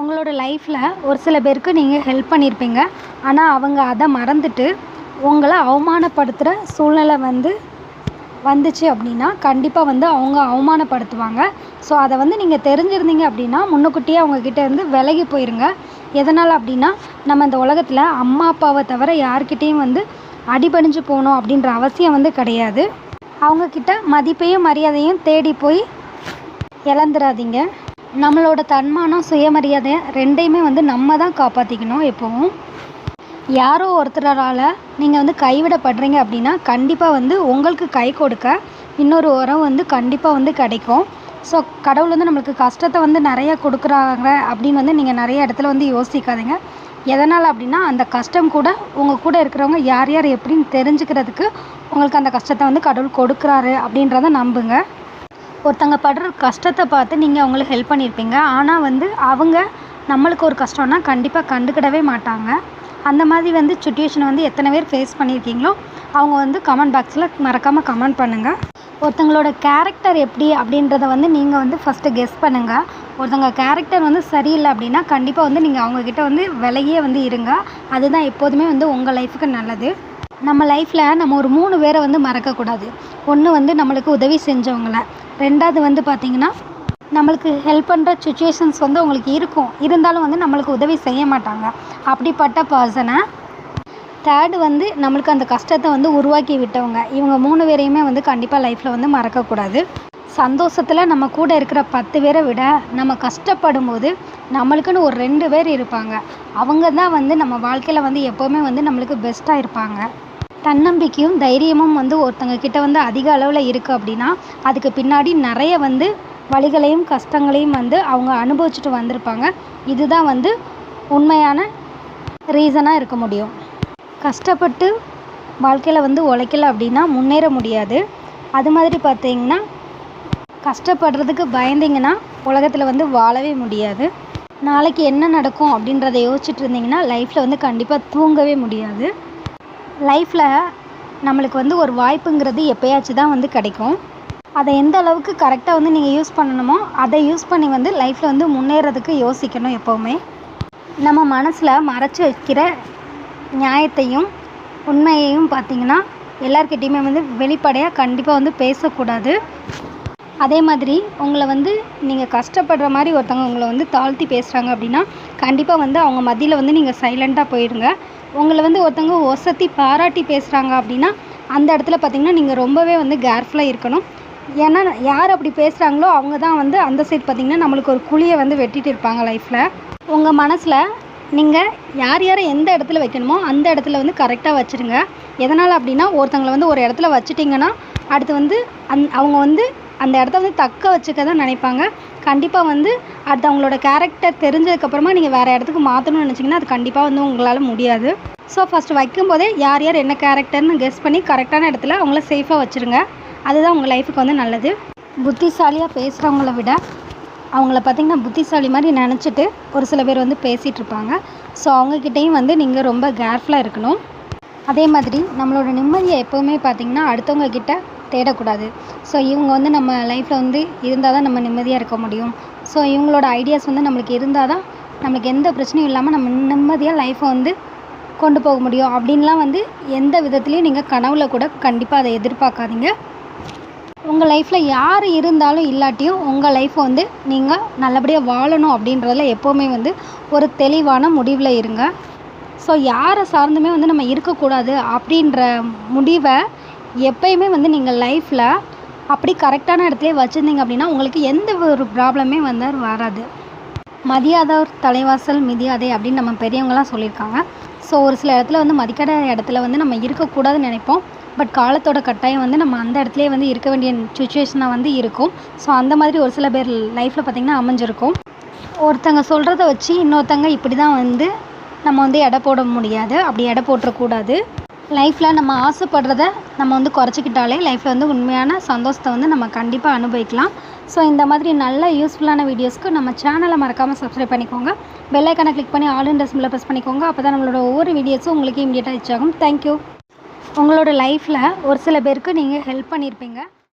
உங்களோட லைஃப்பில் ஒரு சில பேருக்கு நீங்கள் ஹெல்ப் பண்ணியிருப்பீங்க ஆனால் அவங்க அதை மறந்துட்டு உங்களை அவமானப்படுத்துகிற சூழ்நிலை வந்து வந்துச்சு அப்படின்னா கண்டிப்பாக வந்து அவங்க அவமானப்படுத்துவாங்க. ஸோ அதை வந்து நீங்கள் தெரிஞ்சிருந்தீங்க அப்படின்னா முன்னுக்குட்டியே அவங்கக்கிட்ட இருந்து விலகி போயிருங்க. எதனால் அப்படின்னா நம்ம இந்த உலகத்தில் அம்மா அப்பாவை தவிர யார்கிட்டேயும் வந்து அடிபணிஞ்சு போகணும் அப்படின்ற அவசியம் வந்து கிடையாது. அவங்கக்கிட்ட மதிப்பையும் மரியாதையும் தேடி போய் இழந்துடாதீங்க நம்மளோட தன்மானம் சுயமரியாதை ரெண்டையுமே வந்து நம்ம தான் காப்பாற்றிக்கணும் எப்போவும். யாரோ ஒருத்தரால் நீங்கள் வந்து கைவிடப்படுறீங்க அப்படின்னா கண்டிப்பாக வந்து உங்களுக்கு கை கொடுக்க இன்னொரு உரம் வந்து கண்டிப்பாக வந்து கிடைக்கும். ஸோ கடவுள் வந்து நம்மளுக்கு கஷ்டத்தை வந்து நிறைய கொடுக்குறாங்க அப்படின்னு வந்து நீங்கள் நிறைய இடத்துல வந்து யோசிக்காதீங்க. எதனால் அப்படின்னா அந்த கஷ்டம் கூட உங்கள் கூட இருக்கிறவங்க யார் யார் எப்படின்னு தெரிஞ்சுக்கிறதுக்கு உங்களுக்கு அந்த கஷ்டத்தை வந்து கடவுள் கொடுக்குறாரு அப்படின்றத நம்புங்க. ஒருத்தங்க படுற கஷ்டத்தை பார்த்து நீங்கள் அவங்களுக்கு ஹெல்ப் பண்ணியிருப்பீங்க. ஆனால் வந்து அவங்க நம்மளுக்கு ஒரு கஷ்டம்னா கண்டிப்பாக கண்டுக்கிடவே மாட்டாங்க. அந்த மாதிரி வந்து சுச்சுவேஷனை வந்து எத்தனை பேர் ஃபேஸ் பண்ணியிருக்கீங்களோ அவங்க வந்து கமெண்ட் பாக்ஸில் மறக்காமல் கமெண்ட் பண்ணுங்கள் ஒருத்தங்களோட கேரக்டர் எப்படி அப்படின்றத வந்து நீங்கள் வந்து ஃபஸ்ட்டு கெஸ் பண்ணுங்கள் ஒருத்தங்க கேரக்டர் வந்து சரியில்லை அப்படின்னா கண்டிப்பாக வந்து நீங்கள் அவங்கக்கிட்ட வந்து விலையே வந்து இருங்க. அதுதான் எப்போதுமே வந்து உங்கள் லைஃபுக்கு நல்லது. நம்ம லைஃப்பில் நம்ம ஒரு மூணு பேரை வந்து மறக்கக்கூடாது. ஒன்று வந்து நம்மளுக்கு உதவி செஞ்சவங்கள. ரெண்டாவது வந்து பார்த்திங்கன்னா நம்மளுக்கு ஹெல்ப் பண்ணுற சுச்சுவேஷன்ஸ் வந்து உங்களுக்கு இருக்கும். இருந்தாலும் வந்து நம்மளுக்கு உதவி செய்ய மாட்டாங்க. அப்படிப்பட்ட பர்சனை தேர்டு வந்து நம்மளுக்கு அந்த கஷ்டத்தை வந்து உருவாக்கி விட்டவங்க. இவங்க மூணு பேரையுமே வந்து கண்டிப்பாக லைஃப்பில் வந்து மறக்கக்கூடாது. சந்தோஷத்தில் நம்ம கூட இருக்கிற பத்து பேரை விட நம்ம கஷ்டப்படும் போது நம்மளுக்குன்னு ஒரு ரெண்டு பேர் இருப்பாங்க. அவங்க தான் வந்து நம்ம வாழ்க்கையில் வந்து எப்போவுமே வந்து நம்மளுக்கு பெஸ்ட்டாக இருப்பாங்க. தன்னம்பிக்கையும் தைரியமும் வந்து ஒருத்தங்க கிட்ட வந்து அதிக அளவில் இருக்குது அப்படின்னா அதுக்கு பின்னாடி நிறைய வந்து வலிகளையும் கஷ்டங்களையும் வந்து அவங்க அனுபவிச்சுட்டு வந்திருப்பாங்க. இதுதான் வந்து உண்மையான ரீசனாக இருக்க முடியும். கஷ்டப்பட்டு வாழ்க்கையில் வந்து உழைக்கல அப்படின்னா முன்னேற முடியாது. அது மாதிரி பார்த்தீங்கன்னா கஷ்டப்படுறதுக்கு பயந்தீங்கன்னா உலகத்தில் வந்து வாழவே முடியாது. நாளைக்கு என்ன நடக்கும் அப்படின்றத யோசிச்சுட்டு இருந்தீங்கன்னா லைஃப்பில் வந்து கண்டிப்பாக தூங்கவே முடியாது. லைஃப்பில் நம்மளுக்கு வந்து ஒரு வாய்ப்புங்கிறது எப்போயாச்சும் தான் வந்து கிடைக்கும். அதை எந்த அளவுக்கு கரெக்டாக வந்து நீங்கள் யூஸ் பண்ணணுமோ அதை யூஸ் பண்ணி வந்து லைஃப்பில் வந்து முன்னேறதுக்கு யோசிக்கணும் எப்போவுமே. நம்ம மனசில் மறைச்சி வைக்கிற நியாயத்தையும் உண்மையையும் பார்த்திங்கன்னா எல்லாருக்கிட்டேயுமே வந்து வெளிப்படையாக கண்டிப்பாக வந்து பேசக்கூடாது. அதே மாதிரி உங்களை வந்து நீங்கள் கஷ்டப்படுற மாதிரி ஒருத்தவங்க உங்களை வந்து தாழ்த்தி பேசுகிறாங்க அப்படின்னா கண்டிப்பாக வந்து அவங்க மத்தியில் வந்து நீங்கள் சைலண்ட்டாக போயிடுங்க உங்களை வந்து ஒருத்தவங்க ஒசத்தி பாராட்டி பேசுகிறாங்க அப்படின்னா அந்த இடத்துல பார்த்திங்கன்னா நீங்கள் ரொம்பவே வந்து கேர்ஃபுல்லாக இருக்கணும். ஏன்னா யார் அப்படி பேசுகிறாங்களோ அவங்க தான் வந்து அந்த சைட் பார்த்திங்கன்னா நம்மளுக்கு ஒரு குழியை வந்து வெட்டிட்டு இருப்பாங்க லைஃப்பில் உங்கள் மனசில் நீங்கள் யார் யாரை எந்த இடத்துல வைக்கணுமோ அந்த இடத்துல வந்து கரெக்டாக வச்சுருங்க. எதனால் அப்படின்னா ஒருத்தவங்களை வந்து ஒரு இடத்துல வச்சுட்டிங்கன்னா அடுத்து வந்து அந் அவங்க வந்து அந்த இடத்த வந்து தக்க வச்சுக்க தான் நினைப்பாங்க. கண்டிப்பாக வந்து அடுத்து அவங்களோட கேரக்டர் தெரிஞ்சதுக்கப்புறமா நீங்கள் வேறு இடத்துக்கு மாற்றணும்னு நினச்சிங்கன்னா அது கண்டிப்பாக வந்து உங்களால் முடியாது. ஸோ ஃபஸ்ட்டு வைக்கும்போதே யார் யார் என்ன கேரக்டர்னு கெஸ் பண்ணி கரெக்டான இடத்துல அவங்கள சேஃபாக வச்சுருங்க. அதுதான் உங்கள் லைஃபுக்கு வந்து நல்லது. புத்திசாலியாக பேசுகிறவங்கள விட அவங்கள பார்த்திங்கன்னா புத்திசாலி மாதிரி நினச்சிட்டு ஒரு சில பேர் வந்து பேசிகிட்டு இருப்பாங்க. ஸோ அவங்கக்கிட்டேயும் வந்து நீங்கள் ரொம்ப கேர்ஃபுல்லாக இருக்கணும். அதே மாதிரி நம்மளோட நிம்மதியை எப்போவுமே பார்த்திங்கன்னா அடுத்தவங்க கிட்ட தேடக்கூடாது. ஸோ இவங்க வந்து நம்ம லைஃப்பில் வந்து இருந்தால் தான் நம்ம நிம்மதியாக இருக்க முடியும். ஸோ இவங்களோட ஐடியாஸ் வந்து நம்மளுக்கு இருந்தால் தான் நம்மளுக்கு எந்த பிரச்சனையும் இல்லாமல் நம்ம நிம்மதியாக லைஃப்பை வந்து கொண்டு போக முடியும். அப்படின்லாம் வந்து எந்த விதத்துலேயும் நீங்கள் கனவுல கூட கண்டிப்பாக அதை எதிர்பார்க்காதீங்க. உங்கள் லைஃப்பில் யார் இருந்தாலும் இல்லாட்டியும் உங்கள் லைஃப்பை வந்து நீங்கள் நல்லபடியாக வாழணும் அப்படின்றதில் எப்போவுமே வந்து ஒரு தெளிவான முடிவில் இருங்க. ஸோ யாரை சார்ந்துமே வந்து நம்ம இருக்கக்கூடாது அப்படின்ற முடிவை எப்பயுமே வந்து நீங்கள் லைஃப்பில் அப்படி கரெக்டான இடத்துல வச்சுருந்தீங்க அப்படின்னா உங்களுக்கு எந்த ஒரு ப்ராப்ளமே வந்து வராது. மதியாதவர் தலைவாசல் மிதியாதே அப்படின்னு நம்ம பெரியவங்களாம் சொல்லியிருக்காங்க. ஸோ ஒரு சில இடத்துல வந்து மதிக்காத இடத்துல வந்து நம்ம இருக்கக்கூடாதுன்னு நினைப்போம். பட் காலத்தோட கட்டாயம் வந்து நம்ம அந்த இடத்துலே வந்து இருக்க வேண்டிய சுச்சுவேஷனாக வந்து இருக்கும். ஸோ அந்த மாதிரி ஒரு சில பேர் லைஃப்பில் பார்த்திங்கன்னா அமைஞ்சிருக்கும். ஒருத்தங்க சொல்கிறத வச்சு இன்னொருத்தங்க இப்படி தான் வந்து நம்ம வந்து எடை போட முடியாது. அப்படி எடை போட்டுறக்கூடாது. லைஃப்பில் நம்ம ஆசைப்படுறத நம்ம வந்து குறைச்சிக்கிட்டாலே லைஃப்பில் வந்து உண்மையான சந்தோஷத்தை வந்து நம்ம கண்டிப்பாக அனுபவிக்கலாம். ஸோ இந்த மாதிரி நல்ல யூஸ்ஃபுல்லான வீடியோஸ்க்கு நம்ம சேனலை மறக்காமல் சப்ஸ்கிரைப் பண்ணிக்கோங்க. பெல்லைக்கானை கிளிக் பண்ணி ஆல் இன் சிம்பிளை ப்ரெஸ் பண்ணிக்கோங்க. அப்போ தான் நம்மளோட ஒவ்வொரு வீடியோஸும் உங்களுக்கு இமீடியட்டாக ரீச் ஆகும். தேங்க்யூ உங்களோட லைஃப்பில் ஒரு சில பேருக்கு நீங்கள் ஹெல்ப் பண்ணியிருப்பீங்க